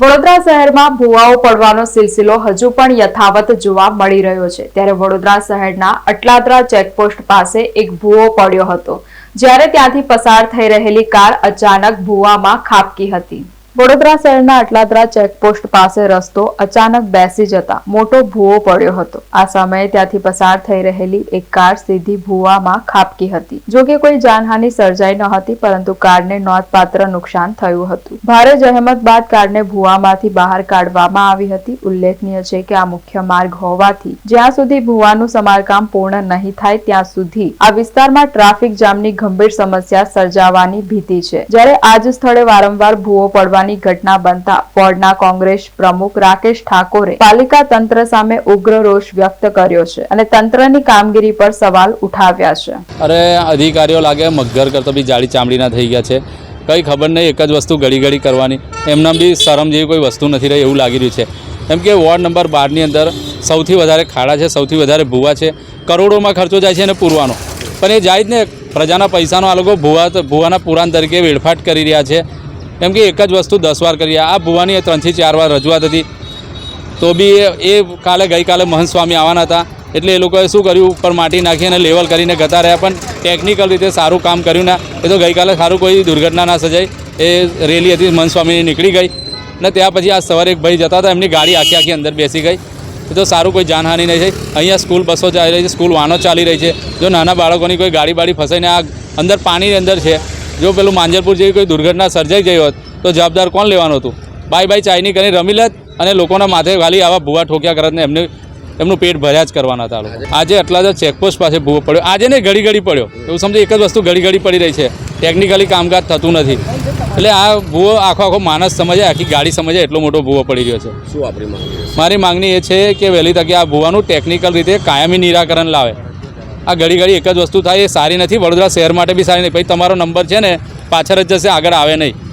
વડોદરા શહેરમાં ભૂવાઓ પડવાનો સિલસિલો હજુ પણ યથાવત જોવા મળી રહ્યો છે. ત્યારે વડોદરા શહેરના અટલાદરા ચેકપોસ્ટ પાસે એક ભૂવો પડ્યો હતો, જ્યારે ત્યાંથી પસાર થઈ રહેલી કાર અચાનક ભૂવામાં ખાબકી હતી. વડોદરા શહેરના અટલાદરા ચેકપોસ્ટ પાસે રસ્તો અચાનક બેસી જતા મોટો ભૂવો પડ્યો હતો. આ સમયે ત્યાંથી પસાર થઈ રહેલી એક કાર સીધી ભૂવામાં ખાબકી હતી. જો કે કોઈ જાનહાનિ સર્જાઈ ન હતી, પરંતુ કારને નોંધપાત્ર નુકસાન થયું હતું. ભારે જહેમત બાદ કારને ભૂવામાંથી બહાર કાઢવામાં આવી હતી. ઉલ્લેખનીય છે કે આ મુખ્ય માર્ગ હોવાથી જ્યાં સુધી ભૂવાનું સમારકામ પૂર્ણ નહીં થાય, ત્યાં સુધી આ વિસ્તારમાં ટ્રાફિક જામની ગંભીર સમસ્યા સર્જાવાની ભીતિ છે. જ્યારે આ જ સ્થળે વારંવાર ભૂવો પડવાની ઘટના બનતા વોર્ડના કોંગ્રેસ પ્રમુખ રાકેશ ઠાકોરે પાલિકા તંત્ર સામે ઉગ્ર રોષ વ્યક્ત કર્યો છે અને તંત્રની કામગીરી પર સવાલ ઉઠાવ્યા છે. અરે, અધિકારીઓ લાગે મગર કરતો બી જાડી ચામડીના થઈ ગયા છે. કંઈ ખબર નહીં, એક જ વસ્તુ ઘડી ઘડી કરવાની. એમના બી શરમ જેવી કોઈ વસ્તુ નથી રહી એવું લાગી રહ્યું છે. કેમ કે વોર્ડ નંબર બારની અંદર સૌથી વધારે ખાડા છે, સૌથી વધારે ભૂવા છે. કરોડોમાં ખર્ચો જાય છે અને પૂરવાનો. પણ એ જાય જ ને. પ્રજાના પૈસાનો આ લોકો ભૂવા ભૂવાના પુરાણ તરીકે વેડફાટ કરી રહ્યા છે. કેમ કે એક જ વસ્તુ દસ વાર કરી. આ ભુવાની ત્રણથી ચાર વાર રજૂઆત હતી. તો બી એ- એ કાલે ગઈકાલે મહંત સ્વામી આવવાના હતા. એટલે એ લોકોએ શું કર્યું? ઉપર માટી નાખી અને લેવલ કરીને ગતા રહ્યા. પણ ટેકનિકલ રીતે સારું કામ કર્યું ના. એ તો ગઈકાલે સારું કોઈ દુર્ઘટના ના સજાઈ એ રેલી હતી, મહંત સ્વામીની નીકળી ગઈ. ને ત્યાં પછી આ સવારે એક ભાઈ જતા હતા. એમની ગાડી આખી આખી અંદર બેસી ગઈ. એ તો સારું કોઈ જાનહાનિ નહીં થઈ. અહીંયા સ્કૂલ બસો ચાલી રહી છે. સ્કૂલ વાહનો ચાલી રહી છે. જો નાના બાળકોની કોઈ ગાડી બાડી ફસાઈને આ અંદર પાણીની અંદર છે જો પેલું માંજરપુર જેવી કોઈ દુર્ઘટના સર્જાઈ ગઈ હોત તો જવાબદાર કોણ લેવાનું હતું? બાય બાય ચાઇની કરીને રમી લેત અને લોકોના માથે ખાલી આવા ભૂવા ઠોક્યા કરત ને એમને એમનું પેટ ભર્યા જ કરવાના હતા આજે આટલા જ ચેકપોસ્ટ પાસે ભૂવો પડ્યો. આજે ને ઘડી ઘડી પડ્યો. એવું સમજો એક જ વસ્તુ ઘડી ઘડી પડી રહી છે. ટેકનિકલી કામકાજ થતું નથી. એટલે આ ભૂવો આખો આખો માણસ સમજે આખી ગાડી સમજે એટલો મોટો ભૂવો પડી રહ્યો છે. શું આપણી માંગ મારી માંગણી એ છે કે વહેલી તકે આ ભૂવાનું ટેકનિકલ રીતે કાયમી નિરાકરણ લાવે. આ ઘડી ઘડી એક જ વસ્તુ થાય, એ સારી નથી. વડોદરા શહેર માટે બી સારી નહીં પછી તમારો નંબર છે ને, પાછળ જ જશે, આગળ આવે નહીં.